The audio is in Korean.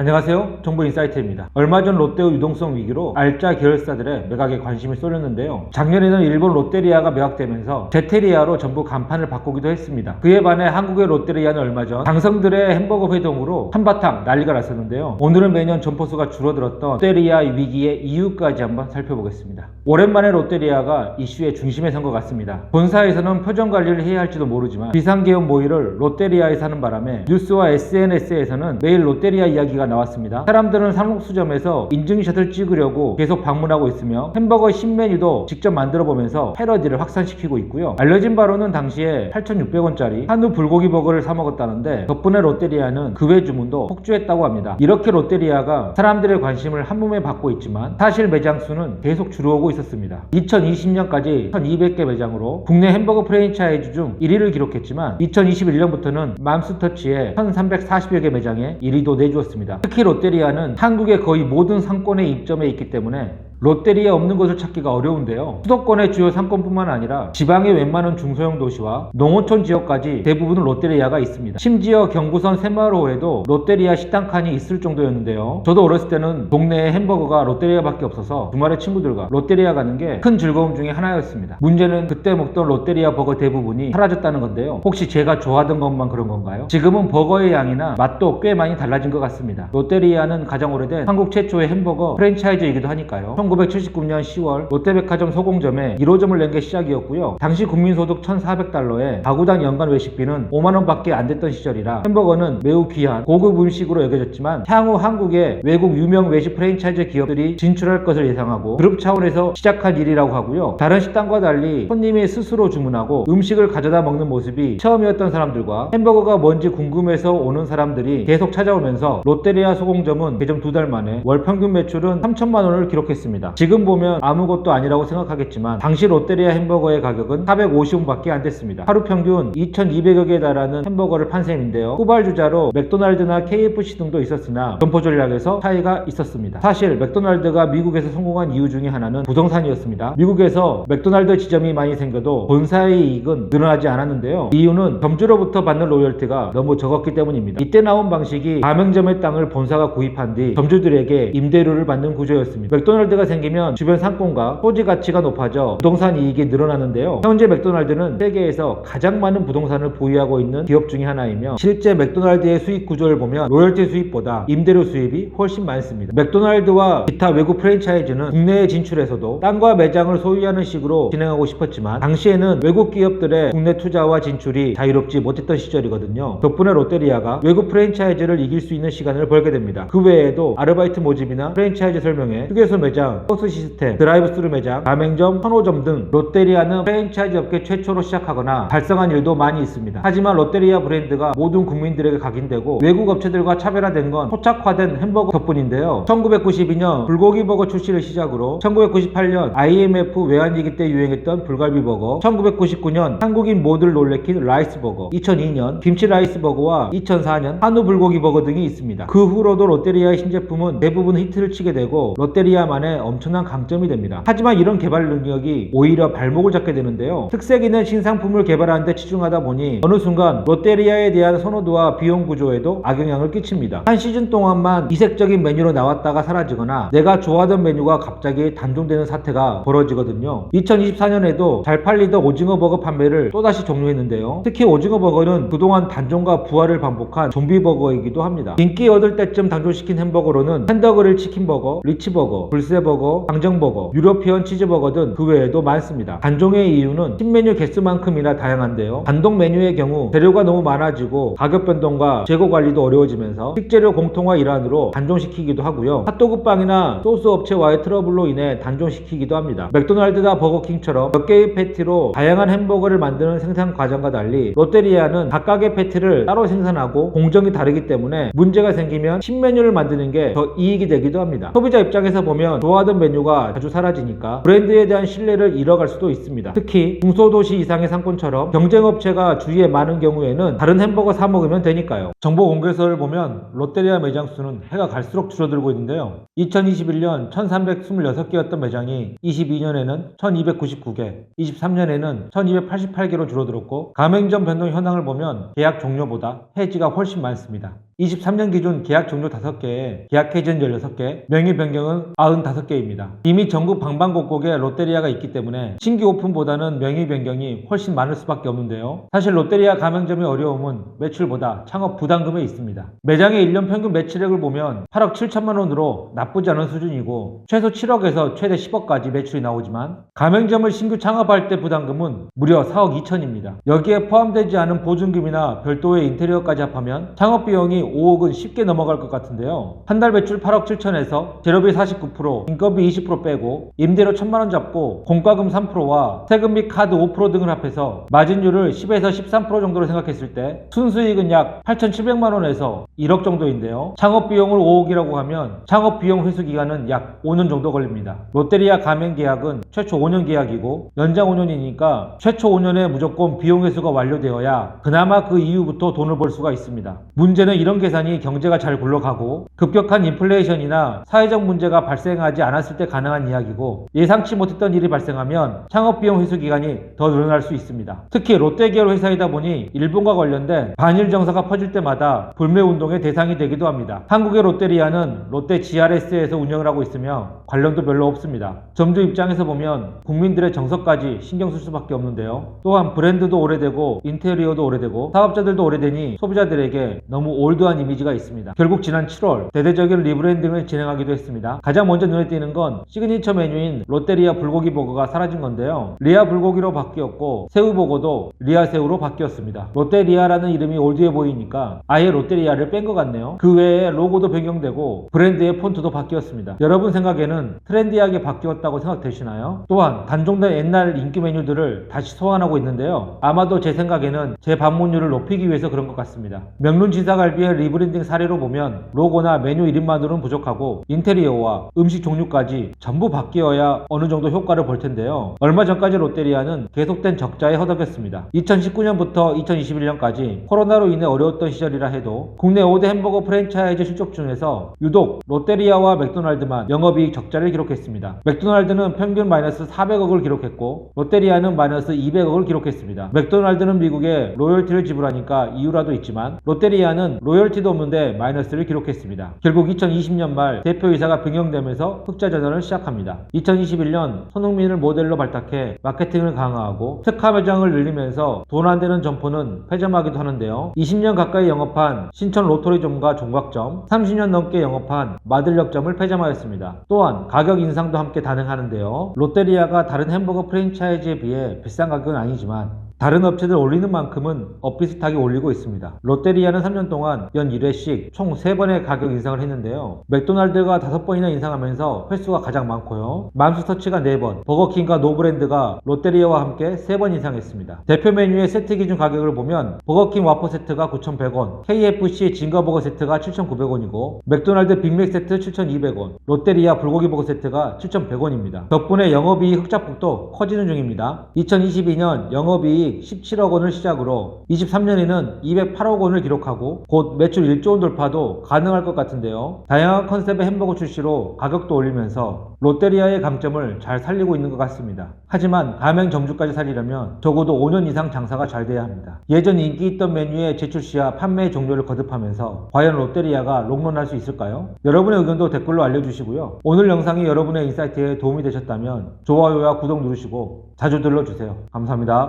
안녕하세요. 정보인사이트입니다. 얼마 전 롯데의 유동성 위기로 알짜 계열사들의 매각에 관심이 쏠렸는데요. 작년에는 일본 롯데리아가 매각되면서 제테리아로 전부 간판을 바꾸기도 했습니다. 그에 반해 한국의 롯데리아는 얼마 전 당성들의 햄버거 회동으로 한바탕 난리가 났었는데요. 오늘은 매년 점포수가 줄어들었던 롯데리아 위기의 이유까지 한번 살펴보겠습니다. 오랜만에 롯데리아가 이슈의 중심에 선 것 같습니다. 본사에서는 표정 관리를 해야 할지도 모르지만 비상계엄 모의를 롯데리아에서 하는 바람에 뉴스와 SNS에서는 매일 롯데리아 이야기가 나왔습니다. 사람들은 상록수점에서 인증샷을 찍으려고 계속 방문하고 있으며 햄버거 신메뉴도 직접 만들어 보면서 패러디를 확산시키고 있고요. 알려진 바로는 당시에 8,600원짜리 한우 불고기 버거를 사 먹었다는데 덕분에 롯데리아는 그 외 주문도 폭주했다고 합니다. 이렇게 롯데리아가 사람들의 관심을 한 몸에 받고 있지만 사실 매장 수는 계속 줄어오고 있었습니다. 2020년까지 1,200개 매장으로 국내 햄버거 프랜차이즈 중 1위를 기록했지만 2021년부터는 맘스터치의 1,340여 개 매장에 1위도 내주었습니다. 특히 롯데리아는 한국의 거의 모든 상권에 입점해 있기 때문에 롯데리아 없는 곳을 찾기가 어려운데요. 수도권의 주요 상권뿐만 아니라 지방의 웬만한 중소형 도시와 농어촌 지역까지 대부분 롯데리아가 있습니다. 심지어 경부선 새마을호에도 롯데리아 식당 칸이 있을 정도였는데요. 저도 어렸을 때는 동네에 햄버거가 롯데리아밖에 없어서 주말에 친구들과 롯데리아 가는 게 큰 즐거움 중에 하나였습니다. 문제는 그때 먹던 롯데리아 버거 대부분이 사라졌다는 건데요. 혹시 제가 좋아하던 것만 그런 건가요? 지금은 버거의 양이나 맛도 꽤 많이 달라진 것 같습니다. 롯데리아는 가장 오래된 한국 최초의 햄버거 프랜차이즈이기도 하니까요. 1979년 10월 롯데백화점 소공점에 1호점을 낸 게 시작이었고요. 당시 국민소득 1,400달러에 가구당 연간 외식비는 5만원밖에 안 됐던 시절이라 햄버거는 매우 귀한 고급 음식으로 여겨졌지만 향후 한국에 외국 유명 외식 프랜차이즈 기업들이 진출할 것을 예상하고 그룹 차원에서 시작한 일이라고 하고요. 다른 식당과 달리 손님이 스스로 주문하고 음식을 가져다 먹는 모습이 처음이었던 사람들과 햄버거가 뭔지 궁금해서 오는 사람들이 계속 찾아오면서 롯데리아 소공점은 개점 두 달 만에 월 평균 매출은 3천만 원을 기록했습니다. 지금 보면 아무것도 아니라고 생각하겠지만 당시 롯데리아 햄버거의 가격은 450원밖에 안 됐습니다. 하루 평균 2,200여 개에 달하는 햄버거를 판 셈인데요. 후발주자로 맥도날드나 KFC 등도 있었으나 점포 전략에서 차이가 있었습니다. 사실 맥도날드가 미국에서 성공한 이유 중에 하나는 부동산이었습니다. 미국에서 맥도날드 지점이 많이 생겨도 본사의 이익은 늘어나지 않았는데요. 이유는 점주로부터 받는 로열티가 너무 적었기 때문입니다. 이때 나온 방식이 가맹점의 땅을 본사가 구입한 뒤 점주들에게 임대료를 받는 구조였습니다. 맥도날드가 생기면 주변 상권과 토지 가치가 높아져 부동산 이익이 늘어나는데요. 현재 맥도날드는 세계에서 가장 많은 부동산을 보유하고 있는 기업 중에 하나이며 실제 맥도날드의 수익 구조를 보면 로열티 수입보다 임대료 수입이 훨씬 많습니다. 맥도날드와 기타 외국 프랜차이즈는 국내에 진출해서도 땅과 매장을 소유하는 식으로 진행하고 싶었지만 당시에는 외국 기업들의 국내 투자와 진출이 자유롭지 못했던 시절이거든요. 덕분에 롯데리아가 외국 프랜차이즈를 이길 수 있는 시간을 벌게 됩니다. 그 외에도 아르바이트 모집이나 프랜차이즈 설명회, 휴게소 매장, 버스 시스템, 드라이브스루 매장, 가맹점, 선호점 등 롯데리아는 프랜차이즈 업계 최초로 시작하거나 달성한 일도 많이 있습니다. 하지만 롯데리아 브랜드가 모든 국민들에게 각인되고 외국 업체들과 차별화된 건 토착화된 햄버거 덕분인데요. 1992년 불고기 버거 출시를 시작으로 1998년 IMF 외환위기 때 유행했던 불갈비 버거, 1999년 한국인 모두를 놀래킨 라이스 버거, 2002년 김치 라이스 버거와 2004년 한우 불고기 버거 등이 있습니다. 그 후로도 롯데리아의 신제품은 대부분 히트를 치게 되고 롯데리아만의 엄청난 강점이 됩니다. 하지만 이런 개발 능력이 오히려 발목을 잡게 되는데요. 특색 있는 신상품을 개발하는 데 치중하다 보니 어느 순간 롯데리아에 대한 선호도와 비용 구조에도 악영향을 끼칩니다. 한 시즌 동안만 이색적인 메뉴로 나왔다가 사라지거나 내가 좋아하던 메뉴가 갑자기 단종되는 사태가 벌어지거든요. 2024년에도 잘 팔리던 오징어 버거 판매를 또다시 종료했는데요. 특히 오징어 버거는 그동안 단종과 부활을 반복한 좀비 버거이기도 합니다. 인기 얻을 때쯤 단종시킨 햄버거로는 핸더그릴 치킨 버거, 리치 버거, 불새 버거, 버거, 유로피언 치즈 버거 등 그 외에도 많습니다. 단종의 이유는 신메뉴 개수만큼이나 다양한데요. 단독 메뉴의 경우 재료가 너무 많아지고 가격 변동과 재고 관리도 어려워지면서 식재료 공통화 일환으로 단종시키기도 하고요. 핫도그빵이나 소스 업체와의 트러블로 인해 단종시키기도 합니다. 맥도날드나 버거킹처럼 몇 개의 패티로 다양한 햄버거를 만드는 생산 과정과 달리 롯데리아는 각각의 패티를 따로 생산하고 공정이 다르기 때문에 문제가 생기면 신메뉴를 만드는 게 더 이익이 되기도 합니다. 소비자 입장에서 보면 좋아 하던 메뉴가 자주 사라지니까 브랜드에 대한 신뢰를 잃어갈 수도 있습니다. 특히 중소도시 이상의 상권처럼 경쟁업체가 주위에 많은 경우에는 다른 햄버거 사 먹으면 되니까요. 정보 공개서를 보면 롯데리아 매장 수는 해가 갈수록 줄어들고 있는데요. 2021년 1326개였던 매장이 22년에는 1299개, 23년에는 1288개로 줄어들었고 가맹점 변동 현황을 보면 계약 종료보다 해지가 훨씬 많습니다. 23년 기준 계약 종료 5개, 계약 해지는 16개, 명의 변경은 95개입니다. 이미 전국 방방곡곡에 롯데리아가 있기 때문에 신규 오픈보다는 명의 변경이 훨씬 많을 수밖에 없는데요. 사실 롯데리아 가맹점의 어려움은 매출보다 창업 부담금에 있습니다. 매장의 1년 평균 매출액을 보면 8억 7천만 원으로 나쁘지 않은 수준이고 최소 7억에서 최대 10억까지 매출이 나오지만 가맹점을 신규 창업할 때 부담금은 무려 4억 2천입니다. 여기에 포함되지 않은 보증금이나 별도의 인테리어까지 합하면 창업 비용이 5억은 쉽게 넘어갈 것 같은데요. 한 달 매출 8억 7천에서 재료비 49%, 인건비 20% 빼고 임대료 1천만 원 잡고 공과금 3%와 세금 및 카드 5% 등을 합해서 마진율을 10에서 13% 정도로 생각했을 때 순수익은 약 8,700만 원에서 1억 정도인데요. 창업 비용을 5억이라고 하면 창업 비용 회수 기간은 약 5년 정도 걸립니다. 롯데리아 가맹 계약은 최초 5년 계약이고 연장 5년이니까 최초 5년에 무조건 비용 회수가 완료되어야 그나마 그 이후부터 돈을 벌 수가 있습니다. 문제는 이런 계산이 경제가 잘 굴러가고 급격한 인플레이션이나 사회적 문제가 발생하지 않았을 때 가능한 이야기고 예상치 못했던 일이 발생하면 창업 비용 회수 기간이 더 늘어날 수 있습니다. 특히 롯데 계열 회사이다 보니 일본과 관련된 반일 정서가 퍼질 때마다 불매 운동의 대상이 되기도 합니다. 한국의 롯데리아는 롯데 GRS에서 운영을 하고 있으며 관련도 별로 없습니다. 점주 입장에서 보면 국민들의 정서까지 신경 쓸 수밖에 없는데요. 또한 브랜드도 오래되고 인테리어도 오래되고 사업자들도 오래되니 소비자들에게 너무 올드한 이미지가 있습니다. 결국 지난 7월 대대적인 리브랜딩을 진행하기도 했습니다. 가장 먼저 눈에 띄는 건 시그니처 메뉴인 롯데리아 불고기 버거가 사라진 건데요. 리아 불고기로 바뀌었고 새우 버거도 리아 새우로 바뀌었습니다. 롯데리아라는 이름이 올드해 보이니까 아예 롯데리아를 뺀 것 같네요. 그 외에 로고도 변경되고 브랜드의 폰트도 바뀌었습니다. 여러분 생각에는 트렌디하게 바뀌었다고 생각되시나요? 또한 단종된 옛날 인기 메뉴들을 다시 소환하고 있는데요. 아마도 제 생각에는 제 방문율을 높이기 위해서 그런 것 같습니다. 명륜 지사갈비 의 리브랜딩 사례로 보면 로고나 메뉴 이름만으로는 부족하고 인테리어와 음식 종류까지 전부 바뀌어야 어느 정도 효과를 볼 텐데요. 얼마 전까지 롯데리아는 계속된 적자에 허덕였습니다. 2019년부터 2021년까지 코로나로 인해 어려웠던 시절이라 해도 국내 5대 햄버거 프랜차이즈 실적 중에서 유독 롯데리아와 맥도날드만 영업이익 적자를 기록했습니다. 맥도날드는 평균 마이너스 400억을 기록했고 롯데리아는 마이너스 200억을 기록했습니다. 맥도날드는 미국에 로열티를 지불하니까 이유라도 있지만 롯데리아는 로열 티도 없는데 마이너스를 기록했습니다. 결국 2020년 말 대표이사가 변경되면서 흑자 전환을 시작합니다. 2021년 손흥민을 모델로 발탁해 마케팅을 강화하고 특화 매장을 늘리면서 돈 안 되는 점포는 폐점하기도 하는데요. 20년 가까이 영업한 신천 로터리점과 종각점, 30년 넘게 영업한 마들역점을 폐점하였습니다. 또한 가격 인상도 함께 단행하는데요. 롯데리아가 다른 햄버거 프랜차이즈에 비해 비싼 가격은 아니지만 다른 업체들 올리는 만큼은 엇비슷하게 올리고 있습니다. 롯데리아는 3년 동안 연 1회씩 총 3번의 가격 인상을 했는데요. 맥도날드가 5번이나 인상하면서 횟수가 가장 많고요. 맘스터치가 4번, 버거킹과 노브랜드가 롯데리아와 함께 3번 인상했습니다. 대표 메뉴의 세트 기준 가격을 보면 버거킹 와퍼 세트가 9,100원, KFC 징거버거 세트가 7,900원이고 맥도날드 빅맥 세트 7,200원, 롯데리아 불고기 버거 세트가 7,100원입니다. 덕분에 영업이익 흑자폭도 커지는 중입니다. 2022년 영업 이익 17억 원을 시작으로 23년에는 208억 원을 기록하고 곧 매출 1조 원 돌파도 가능할 것 같은데요. 다양한 컨셉의 햄버거 출시로 가격도 올리면서 롯데리아의 강점을 잘 살리고 있는 것 같습니다. 하지만 가맹 점주까지 살리려면 적어도 5년 이상 장사가 잘 돼야 합니다. 예전 인기 있던 메뉴의 재출 시와 판매 종료를 거듭하면서 과연 롯데리아가 롱런할 수 있을까요? 여러분의 의견도 댓글로 알려주시고요. 오늘 영상이 여러분의 인사이트에 도움이 되셨다면 좋아요와 구독 누르시고 자주 들러주세요. 감사합니다.